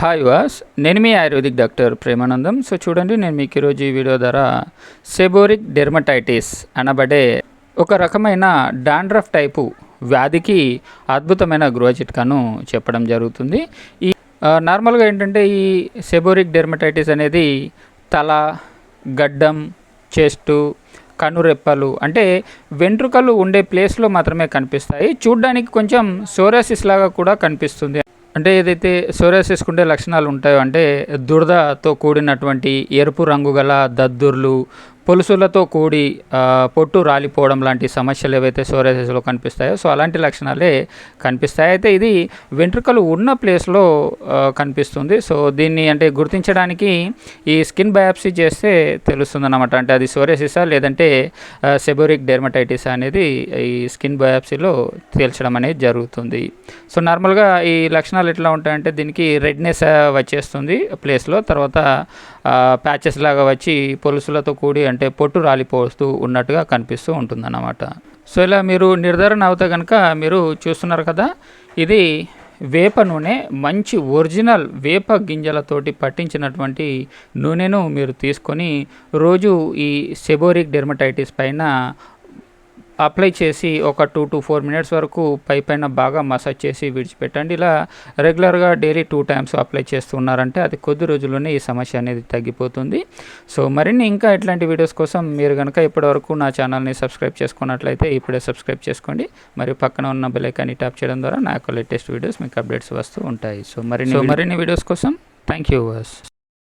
Hi వాస్ నేను మీ ఆయుర్వేదిక్ డాక్టర్ ప్రేమానందం. సో చూడండి నేను మీకు ఈరోజు ఈ వీడియో ద్వారా సెబోరిక్ డెర్మటైటిస్ అనబడే ఒక రకమైన డాండ్రఫ్ టైపు వ్యాధికి అద్భుతమైన గృహ చిట్కాను చెప్పడం జరుగుతుంది. ఈ నార్మల్గా ఏంటంటే ఈ సెబోరిక్ డెర్మటైటిస్ అనేది తల గడ్డం చెస్టు కనురెప్పలు అంటే వెంట్రుకలు ఉండే ప్లేస్లో మాత్రమే కనిపిస్తాయి. చూడ్డానికి కొంచెం సోరాసిస్ లాగా కూడా కనిపిస్తుంది. అంటే ఏదైతే సోరాసిస్ లక్షణాలు ఉంటాయో అంటే దురదతో కూడినటువంటి ఎరుపు రంగు గల దద్దుర్లు పొలుసులతో కూడి పొట్టు రాలిపోవడం లాంటి సమస్యలు ఏవైతే సోరేసెస్లో కనిపిస్తాయో సో అలాంటి లక్షణాలే కనిపిస్తాయి. అయితే ఇది వెంట్రుకలు ఉన్న ప్లేస్లో కనిపిస్తుంది. సో దీన్ని అంటే గుర్తించడానికి ఈ స్కిన్ బయాప్సీ చేస్తే తెలుస్తుంది అనమాట అంటే అది సోరేసిసా లేదంటే సెబోరిక్ డెర్మటైటిస్ అనేది ఈ స్కిన్ బయాప్సీలో తేల్చడం అనేది జరుగుతుంది. సో నార్మల్గా ఈ లక్షణాలు ఎట్లా ఉంటాయంటే దీనికి రెడ్నెస్ వచ్చేస్తుంది ప్లేస్లో. తర్వాత ప్యాచెస్ లాగా వచ్చి పొలుసులతో కూడి అంటే పొట్టు రాలిపోస్తూ ఉన్నట్టుగా కనిపిస్తూ ఉంటుందన్నమాట. సో ఇలా మీరు నిర్ధారణ అవుతే కనుక మీరు చూస్తున్నారు కదా ఇది వేప నూనె మంచి ఒరిజినల్ వేప గింజలతోటి పట్టించినటువంటి నూనెను మీరు తీసుకొని రోజు ఈ సెబోరిక్ డెర్మటైటిస్ పైన అప్లై చేసి ఒక టూ టు ఫోర్ మినిట్స్ వరకు పై పైన బాగా మసాజ్ చేసి విడిచిపెట్టండి. ఇలా రెగ్యులర్గా డైలీ టూ టైమ్స్ అప్లై చేస్తున్నారంటే అది కొద్ది రోజుల్లోనే ఈ సమస్య అనేది తగ్గిపోతుంది. సో మరిన్ని ఇంకా ఇట్లాంటి వీడియోస్ కోసం మీరు కనుక ఇప్పటివరకు నా ఛానల్ని సబ్స్క్రైబ్ చేసుకున్నట్లయితే ఇప్పుడే సబ్స్క్రైబ్ చేసుకోండి. మరియు పక్కన ఉన్న బెల్ ఐకాన్ని ట్యాప్ చేయడం ద్వారా నా యొక్క లేటెస్ట్ వీడియోస్ మీకు అప్డేట్స్ వస్తూ ఉంటాయి. సో మరిన్ని మరిన్ని వీడియోస్ కోసం థ్యాంక్ యూ